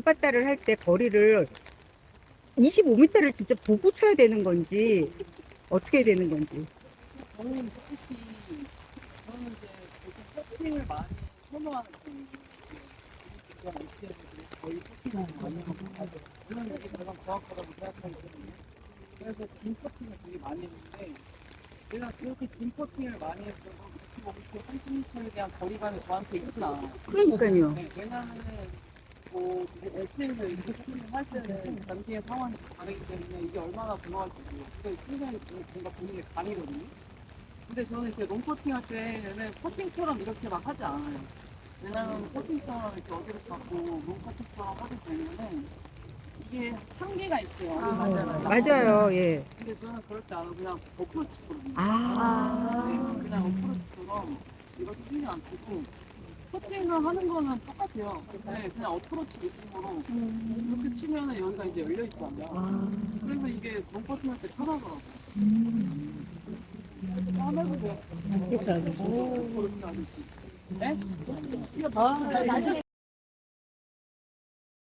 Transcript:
원바다를 할 때 거리를 25m를 진짜 보고 쳐야 되는 건지 어떻게 되는 건지. 저는 솔직히 저는 이제 보통 커팅을 많이 선호하는 편이에요. 그런 거의 많이 하고 이게 가장 정확하다고 때문에 그래서 긴 커팅을 되게 많이 했는데 제가 그렇게 긴 커팅을 많이 했어도 25m, 30m에 대한 거리감이 저한테 있진 않아요. 그러니까요. 네, 왜냐하면은 뭐 LC에서 이렇게 할 때는 전기의 상황이 다르기 때문에 이게 얼마나 들어갈지 그게 굉장히 뭔가 본인의 감이거든요. 근데 저는 이렇게 롱 커팅 할 때는 커팅처럼 이렇게 막 하지 않아요. 왜냐면 커팅처럼 이렇게 어디를 잡고 롱 커팅처럼 하게 되면은 이게 한계가 있어요. 맞아요. 예. 근데 저는 그럴 때 안 하고 그냥 어프로치처럼. 아. 네, 그냥 어프로치처럼 이렇게 신경 안 쓰고 커팅을 하는 거는 똑같 아요. 네, 그냥 어프로치 느낌으로 이렇게 치면은 여기가 이제 열려 있잖아요. 그래서 이게 롱 커팅 할때 편하더라고요. 한번 해보세요. 그렇죠, 아저씨. 어프로치 아저씨. 네? 아, 나중에